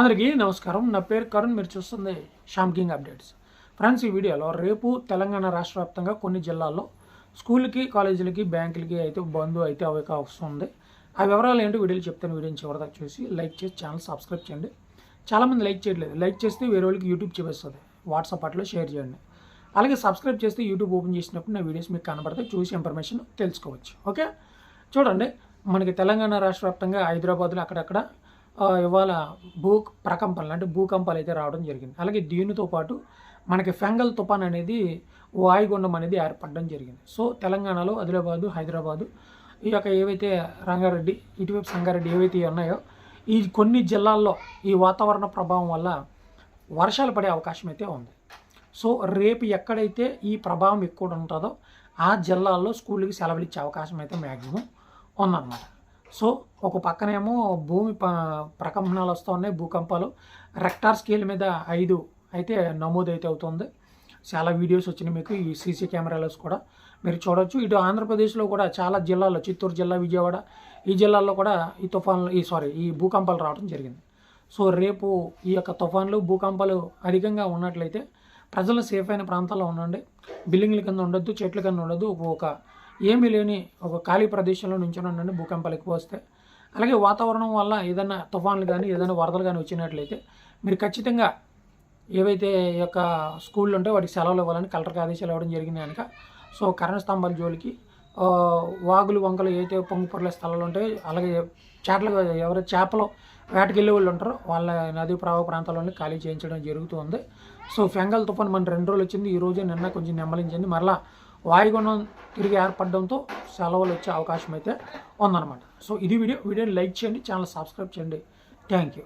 అందరికీ నమస్కారం. నా పేరు కరుణ్. మీరు చూస్తుంది శ్యామ్ కింగ్ అప్డేట్స్. ఫ్రెండ్స్ ఈ వీడియోలో రేపు తెలంగాణ రాష్ట్ర వ్యాప్తంగా కొన్ని జిల్లాల్లో స్కూల్కి కాలేజీలకి బ్యాంకులకి అయితే బంద్ అయితే అవి ఉంది ఆ వివరాలు ఏంటో వీడియోలు చెప్తాను. వీడియోని చివరిదాకా చూసి లైక్ చేసి ఛానల్ సబ్స్క్రైబ్ చేయండి. చాలామంది లైక్ చేయట్లేదు. లైక్ చేస్తే వేరే వాళ్ళకి యూట్యూబ్ చూపిస్తుంది. వాట్సాప్ అట్లా షేర్ చేయండి. అలాగే సబ్స్క్రైబ్ చేస్తే యూట్యూబ్ ఓపెన్ చేసినప్పుడు నా వీడియోస్ మీకు కనబడతాయి. చూసి ఇన్ఫర్మేషన్ తెలుసుకోవచ్చు. ఓకే? చూడండి. మనకి తెలంగాణ రాష్ట్ర వ్యాప్తంగా హైదరాబాద్లో అక్కడక్కడ ఇవాళ భూ ప్రకంపనలు అంటే భూకంపాలు అయితే రావడం జరిగింది. అలాగే దీనితో పాటు మనకి ఫెంగల్ తుఫాన్ అనేది వాయుగుండం అనేది ఏర్పడడం జరిగింది. సో తెలంగాణలో ఆదిలాబాదు హైదరాబాదు ఈ యొక్క ఏవైతే రంగారెడ్డి ఇటువైపు సంగారెడ్డి ఏవైతే ఉన్నాయో ఈ కొన్ని జిల్లాల్లో ఈ వాతావరణ ప్రభావం వల్ల వర్షాలు పడే అవకాశం అయితే ఉంది. సో రేపు ఎక్కడైతే ఈ ప్రభావం ఎక్కువ ఉంటుందో ఆ జిల్లాల్లో స్కూల్కి సెలవులు ఇచ్చే అవకాశం అయితే మ్యాక్సిమం ఉందన్నమాట. సో ఒక పక్కనేమో భూమి ప ప్రకంపనాలు వస్తూ ఉన్నాయి భూకంపాలు. రెక్టార్ స్కేల్ మీద ఐదు అయితే నమోదు అయితే అవుతుంది. చాలా వీడియోస్ వచ్చినాయి మీకు ఈ సీసీ కెమెరాలోస్ కూడా. మీరు చూడొచ్చు. ఇటు ఆంధ్రప్రదేశ్లో కూడా చాలా జిల్లాల్లో చిత్తూరు జిల్లా విజయవాడ ఈ జిల్లాల్లో కూడా ఈ తుఫాన్లు ఈ సారీ ఈ భూకంపాలు రావడం జరిగింది. సో రేపు ఈ యొక్క తుఫాన్లు భూకంపాలు అధికంగా ఉన్నట్లయితే ప్రజలు సేఫ్ అయిన ప్రాంతాల్లో ఉండండి. బిల్డింగ్ల కింద ఉండొద్దు చెట్ల కింద ఉండొద్దు. ఒక ఏమీ లేని ఒక ఖాళీ ప్రదేశంలో నుంచి ఉండండి భూకంపాలు ఎక్కువ వస్తాయి అలాగే వాతావరణం వల్ల ఏదైనా తుఫాన్లు కానీ ఏదైనా వరదలు కానీ వచ్చినట్లయితే మీరు ఖచ్చితంగా ఏవైతే యొక్క స్కూళ్ళు ఉంటే వాటికి సెలవులు ఇవ్వాలని కలెక్టర్కి ఆదేశాలు ఇవ్వడం జరిగింది కనుక. సో కరెంట్ స్తంభాల జోలికి వాగులు వంకలు ఏదైతే పొంగు పొరలే స్థలాలు ఉంటాయో అలాగే చేపలు ఎవరైతే చేపలు వేటకెళ్ళే వాళ్ళు ఉంటారో వాళ్ళ నదీ ప్రవాహ ప్రాంతాలను ఖాళీ చేయించడం జరుగుతుంది సో ఫెంగల్ తుఫాన్ మన రెండు రోజులు వచ్చింది. ఈ రోజు నిన్న కొంచెం నెమ్మలించింది మరలా వాయుగుండం తిరిగి ఏర్పడడంతో సెలవులు వచ్చే అవకాశం అయితే ఉందన్నమాట. సో ఇది వీడియో. వీడియోని లైక్ చేయండి ఛానల్ సబ్స్క్రైబ్ చేయండి. Thank you.